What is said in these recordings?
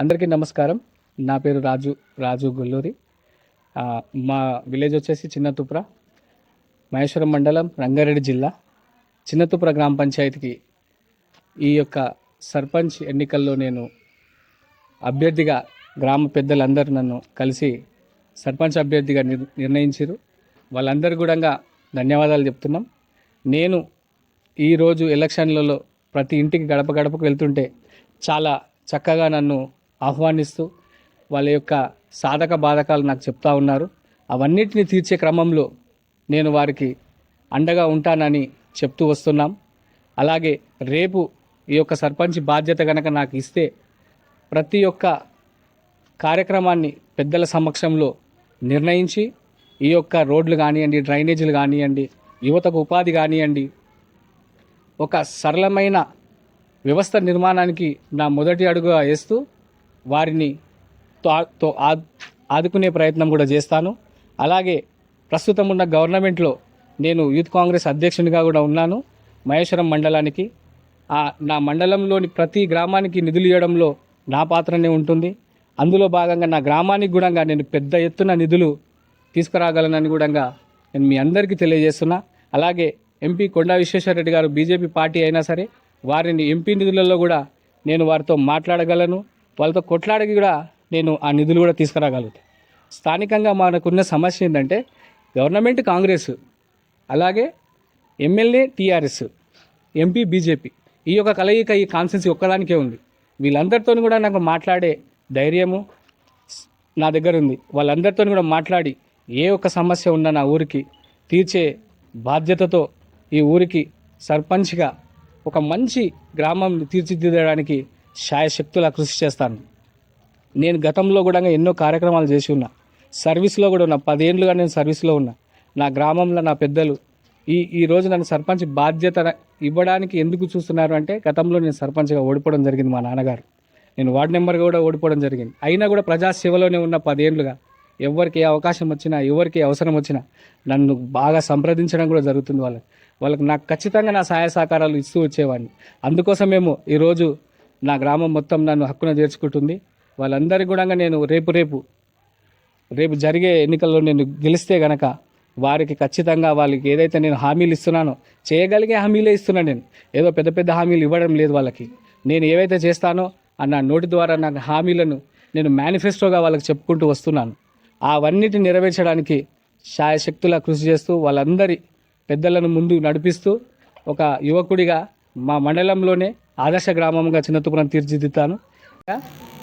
అందరికీ నమస్కారం. నా పేరు రాజు రాజు గొల్లూరి. మా విలేజ్ వచ్చేసి చిన్నతుప్ర మహేశ్వరం మండలం రంగారెడ్డి జిల్లా. చిన్నతుప్ర గ్రామ పంచాయతీకి ఈ యొక్క సర్పంచ్ ఎన్నికల్లో నేను అభ్యర్థిగా గ్రామ పెద్దలందరూ నన్ను కలిసి సర్పంచ్ అభ్యర్థిగా నిర్ నిర్ణయించారు వాళ్ళందరూ కూడా ధన్యవాదాలు చెప్తున్నాం. నేను ఈరోజు ఎలక్షన్లలో ప్రతి ఇంటికి గడప గడపకు వెళ్తుంటే చాలా చక్కగా నన్ను ఆహ్వానిస్తూ వాళ్ళ యొక్క సాధక బాధకాలు నాకు చెప్తా ఉన్నారు. అవన్నిటిని తీర్చే క్రమంలో నేను వారికి అండగా ఉంటానని చెప్తూ వస్తున్నాం. అలాగే రేపు ఈ యొక్క సర్పంచ్ బాధ్యత కనుక నాకు ఇస్తే ప్రతి ఒక్క కార్యక్రమాన్ని పెద్దల సమక్షంలో నిర్ణయించి ఈ యొక్క రోడ్లు కానివ్వండి డ్రైనేజీలు కానివ్వండి యువతకు ఉపాధి కానివ్వండి ఒక సరళమైన వ్యవస్థ నిర్మాణానికి నా మొదటి అడుగుగా వేస్తూ వారిని తో- తో ఆదుకునే ప్రయత్నం కూడా చేస్తాను. అలాగే ప్రస్తుతం ఉన్న గవర్నమెంట్లో నేను యూత్ కాంగ్రెస్ అధ్యక్షునిగా కూడా ఉన్నాను మహేశ్వరం మండలానికి. నా మండలంలోని ప్రతి గ్రామానికి నిధులు ఇవ్వడంలో నా పాత్రనే ఉంటుంది. అందులో భాగంగా నా గ్రామానికి కూడా నేను పెద్ద ఎత్తున నిధులు తీసుకురాగలనని కూడా నేను మీ అందరికీ తెలియజేస్తున్నా. అలాగే ఎంపీ కొండా విశ్వేశ్వరరెడ్డి గారు బీజేపీ పార్టీ అయినా సరే వారిని ఎంపీ నిధులలో కూడా నేను వారితో మాట్లాడగలను. వాళ్ళతో కొట్లాడకి కూడా నేను ఆ నిధులు కూడా తీసుకురాగలుగుతాను స్థానికంగా మనకున్న సమస్య ఏంటంటే గవర్నమెంట్ కాంగ్రెస్ అలాగే ఎమ్మెల్యే టీఆర్ఎస్ ఎంపీ బీజేపీ ఈ యొక్క కలయిక ఈ కాన్సెన్స్ ఒక్కదానికే ఉంది. వీళ్ళందరితో కూడా నాకు మాట్లాడే ధైర్యము నా దగ్గర ఉంది. వాళ్ళందరితో కూడా మాట్లాడి ఏ ఒక్క సమస్య ఉన్నా నా ఊరికి తీర్చే బాధ్యతతో ఈ ఊరికి సర్పంచ్గా ఒక మంచి గ్రామం తీర్చిదిద్దడానికి శాయశక్తులా కృషి చేస్తాను. నేను గతంలో కూడా ఎన్నో కార్యక్రమాలు చేసి ఉన్నా. సర్వీస్లో కూడా ఉన్నా. పదేండ్లుగా నేను సర్వీస్లో ఉన్నా. నా గ్రామంలో నా పెద్దలు ఈ ఈ రోజు నన్ను సర్పంచ్ బాధ్యత ఇవ్వడానికి ఎందుకు చూస్తున్నారు అంటే గతంలో నేను సర్పంచ్గా ఓడిపోవడం జరిగింది మా నాన్నగారు. నేను వార్డు నెంబర్గా కూడా ఓడిపోవడం జరిగింది. అయినా కూడా ప్రజాసేవలోనే ఉన్న పదేండ్లుగా ఎవరికి ఏ అవకాశం వచ్చినా ఎవరికి అవసరం వచ్చినా నన్ను బాగా సంప్రదించడం కూడా జరుగుతుంది వాళ్ళకి. వాళ్ళకి నాకు ఖచ్చితంగా నా సహాయ సహకారాలు ఇస్తూ వచ్చేవాడిని. అందుకోసమేమో ఈరోజు నా గ్రామం మొత్తం నన్ను హక్కున చేర్చుకుంటుంది వాళ్ళందరికీ కూడా నేను రేపు రేపు రేపు జరిగే ఎన్నికల్లో నేను గెలిస్తే గనక వారికి ఖచ్చితంగా వాళ్ళకి ఏదైతే నేను హామీలు ఇస్తున్నానో చేయగలిగే హామీలే ఇస్తున్నాను నేను. ఏదో పెద్ద పెద్ద హామీలు ఇవ్వడం లేదు వాళ్ళకి. నేను ఏవైతే చేస్తానో అన్న నోటి ద్వారా నాకు హామీలను నేను మేనిఫెస్టోగా వాళ్ళకి చెప్పుకుంటూ వస్తున్నాను. అవన్నిటిని నెరవేర్చడానికి శాయశక్తులా కృషి చేస్తూ వాళ్ళందరి పెద్దలను ముందు నడిపిస్తూ ఒక యువకుడిగా మా మండలంలోనే ఆదర్శ గ్రామంగా చిన్నతుపురం తీర్చిదిద్దుతాను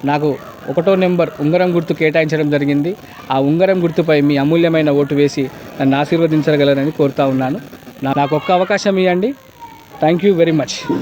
నాకు ఒకటో నెంబర్ ఉంగరం గుర్తు కేటాయించడం జరిగింది. ఆ ఉంగరం గుర్తుపై మీ అమూల్యమైన ఓటు వేసి నన్ను ఆశీర్వదించగలరని కోరుతా ఉన్నాను. నా- నాకు ఒక్క అవకాశం ఇవ్వండి థ్యాంక్ యూ వెరీ మచ్.